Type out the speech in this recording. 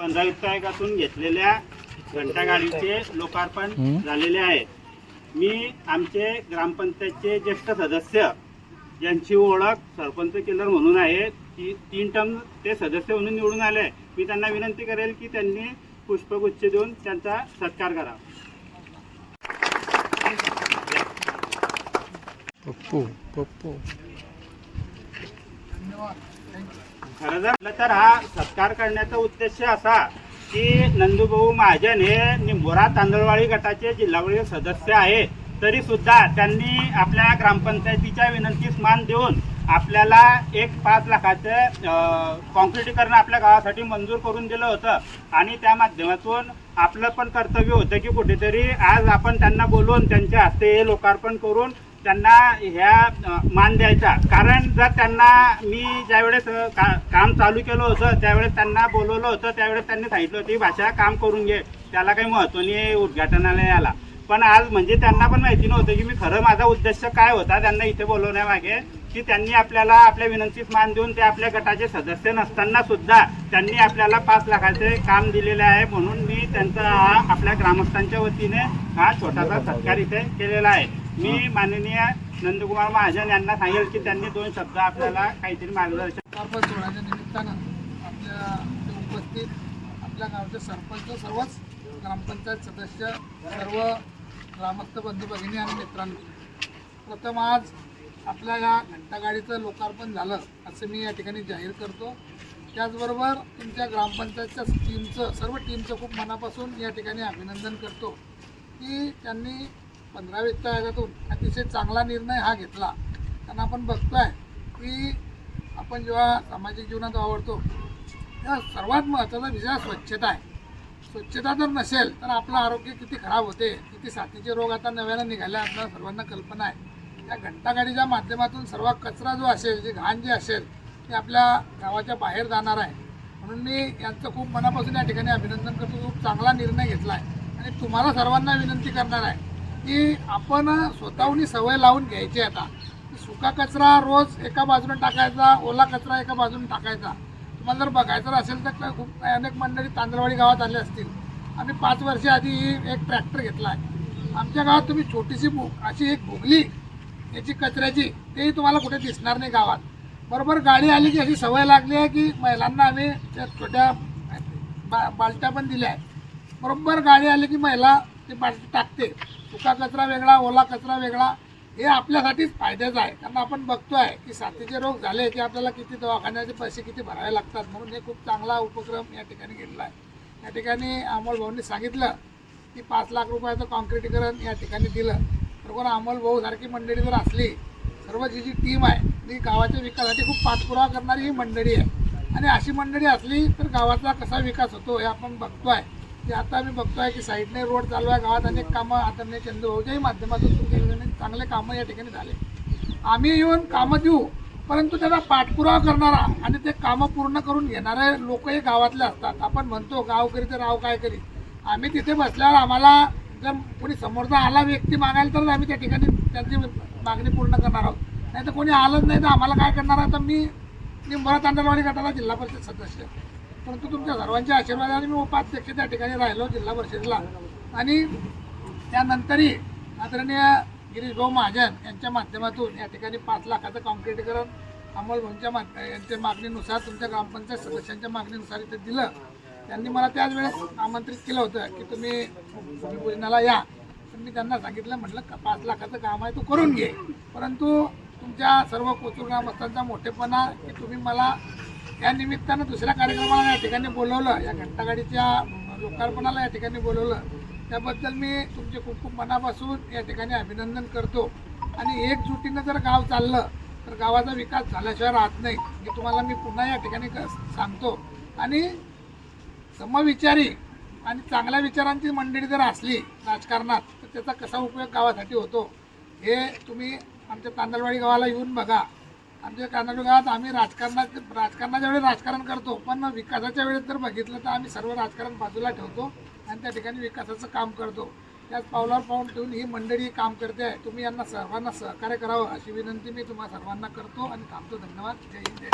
पंधरा वित्तायकातून घेतलेल्या घंटागाडीचे लोकार्पण. झालेले आहे. मी आमचे ग्रामपंचायतचे ज्येष्ठ सदस्य यांची ओळख सरपंच किल्लर म्हणून आहे की तीन टर्म ते सदस्य म्हणून निवडून आले मी त्यांना विनंती करेल की त्यांनी पुष्पगुच्छ देऊन त्यांचा सत्कार करा. पप्पू पप्पू. खरं जर म्हटलं तर हा सत्कार करण्याचा उद्देश असा की नंदूभाऊ महाजन हे निंबोरा तांदळवाडी गटाचे जिल्हावरील सदस्य आहे तरी सुद्धा त्यांनी आपल्या ग्रामपंचायतीच्या विनंतीस मान देऊन आपल्याला एक पाच लाखाचं कॉन्क्रिटीकरण आपल्या गावासाठी मंजूर करून दिलं होतं. आणि त्या माध्यमातून आपलं पण कर्तव्य होतं की कुठेतरी आज आपण त्यांना बोलवून त्यांच्या हस्ते हे लोकार्पण करून त्यांना ह्या मान द्यायचा. कारण जर त्यांना मी ज्यावेळेस का काम चालू केलं होतं त्यावेळेस त्यांना बोलवलं होतं त्यावेळेस त्यांनी सांगितलं होतं की भाषा काम करून घे. त्याला काही महत्त्व नाही आहे उद्घाटनाला याला. पण आज म्हणजे त्यांना पण माहिती नव्हतं की मी खरं माझा उद्देश काय होता त्यांना इथे बोलवण्यामागे की त्यांनी आपल्याला आपल्या विनंतीत मान देऊन ते आपल्या गटाचे सदस्य नसताना सुद्धा त्यांनी आपल्याला पाच लाखाचे काम दिलेले आहे म्हणून मी त्यांचा हा आपल्या ग्रामस्थांच्या वतीने हा छोटासा सत्कार इथे केलेला आहे. मी माननीय नंदकुमार महाजन यांना सांगेल की त्यांनी दोन शब्द आपल्याला काहीतरी मार्गदर्शन कार्पण सोहळ्याच्या निमित्तानं आपल्या इथे उपस्थित आपल्या गावचे सरपंच सर्वच ग्रामपंचायत सदस्य सर्व ग्रामस्थ बंधू भगिनी आणि मित्रांनो प्रथम आज आपल्या या घंटागाडीचं लोकार्पण झालं असं मी या ठिकाणी जाहीर करतो. त्याचबरोबर तुमच्या ग्रामपंचायतच्या टीमचं सर्व टीमचं खूप मनापासून या ठिकाणी अभिनंदन करतो की त्यांनी पंधरा वित्त आयोगातून अतिशय चांगला निर्णय हा घेतला. कारण आपण बघतोय की आपण जेव्हा सामाजिक जीवनात आवडतो तेव्हा सर्वात महत्त्वाचा विषय स्वच्छता आहे. स्वच्छता जर नसेल तर आपलं आरोग्य किती खराब होते किती साथीचे रोग आता नव्यानं निघाले आपल्याला सर्वांना कल्पना आहे. त्या घंटागाडीच्या माध्यमातून सर्व कचरा जो असेल जे घाण जे असेल ते आपल्या गावाच्या बाहेर जाणार आहे. म्हणून मी यांचं खूप मनापासून या ठिकाणी अभिनंदन करतो. खूप चांगला निर्णय घेतला आहे आणि तुम्हाला सर्वांना विनंती करणार आहे की आपण स्वतःहून सवय लावून घ्यायची आता. सुका कचरा रोज एका बाजूने टाकायचा ओला कचरा एका बाजूने टाकायचा. तुम्हाला जर बघायचं असेल तर खूप अनेक मंडळी तांदळवाडी गावात आले असतील. आम्ही पाच वर्षे आधी एक ट्रॅक्टर घेतला आहे आमच्या गावात तुम्ही छोटीशी भू अशी एक भुगली याची कचऱ्याची तेही तुम्हाला कुठे दिसणार नाही गावात. बरोबर गाडी आली की अशी सवय लागली आहे की महिलांना आम्ही त्या छोट्या बा बालट्या पण दिल्या आहेत. बरोबर गाडी आली की महिला ती बालटी टाकते. सुका कचरा वेगळा ओला कचरा वेगळा हे आपल्यासाठीच फायद्याचं आहे. कारण आपण बघतोय की साथीचे रोग झाले की आपल्याला किती दवाखान्याचे पैसे किती भरावे लागतात म्हणून हे खूप चांगला उपक्रम या ठिकाणी घेतला आहे. या ठिकाणी अमोल भाऊंनी सांगितलं की पाच लाख रुपयाचं कॉन्क्रिटीकरण या ठिकाणी दिलं. तर अमोल भाऊ मंडळी जर असली सर्व जी जी टीम आहे ती गावाच्या विकासासाठी खूप पाठपुरावा करणारी ही मंडळी आहे. आणि अशी मंडळी असली तर गावाचा कसा विकास होतो हे आपण बघतो आहे की आता आम्ही बघतोय की साईडने रोड चालू आहे गावात अनेक कामं आदरणीय चंदू भाऊच्याही माध्यमातून तुमच्या योजनेने चांगले कामं या ठिकाणी झाले. आम्ही येऊन कामं देऊ परंतु त्याचा पाठपुरावा करणारा आणि ते कामं पूर्ण करून घेणारे लोक हे गावातले असतात. आपण म्हणतो गाव करी तर राव काय करी? आम्ही तिथे बसल्यावर आम्हाला जर कोणी समोरचा आला व्यक्ती मागायला तर आम्ही त्या ठिकाणी त्यांची मागणी पूर्ण करणार आहोत. नाही तर कोणी आलंच नाही तर आम्हाला काय करणार आहे तर मी निंबरा तांडलवाडी गटाला जिल्हा परिषद सदस्य. परंतु तुमच्या सर्वांच्या आशीर्वादाने मी उपाध्यक्ष त्या ठिकाणी राहिलो जिल्हा परिषदेला. आणि त्यानंतरही आदरणीय गिरीश भाऊ महाजन यांच्या माध्यमातून या ठिकाणी पाच लाखाचं कॉन्क्रिटीकरण अमोल भाऊंच्या माग यांच्या मागणीनुसार तुमच्या ग्रामपंचायत सदस्यांच्या मागणीनुसार इथे दिलं. त्यांनी मला त्याच वेळेस आमंत्रित केलं होतं की तुम्ही भूमिपूजनाला या. पण मी त्यांना सांगितलं म्हटलं का पाच लाखाचं काम आहे तू करून घे. परंतु तुमच्या सर्व कोचूर ग्रामस्थांचा मोठेपणा की तुम्ही मला या निमित्तानं दुसऱ्या कार्यक्रमाला या ठिकाणी बोलवलं. या घंटागाडीच्या लोकार्पणाला या ठिकाणी बोलवलं. त्याबद्दल मी तुमचे खूप खूप मनापासून या ठिकाणी अभिनंदन करतो. आणि एकजुटीनं जर गाव चाललं तर गावाचा विकास झाल्याशिवाय राहत नाही. हे तुम्हाला मी पुन्हा या ठिकाणी सांगतो. आणि समविचारी आणि चांगल्या विचारांची मंडळी जर असली राजकारणात तर त्याचा कसा उपयोग गावासाठी होतो हे तुम्ही आमच्या तांदळवाडी गावाला येऊन बघा. आमच्या कानाडू गावात आम्ही राजकारणात राजकारणाच्या वेळी राजकारण करतो पण विकासाच्या वेळेस जर बघितलं तर आम्ही सर्व राजकारण बाजूला ठेवतो आणि त्या ठिकाणी विकासाचं काम करतो. त्याच पावलावर पाऊल ठेवून ही मंडळी काम करते. आहे तुम्ही यांना सर्वांना सहकार्य करावं अशी विनंती मी तुम्हाला सर्वांना करतो आणि थांबतो. धन्यवाद. जय हिंद. जय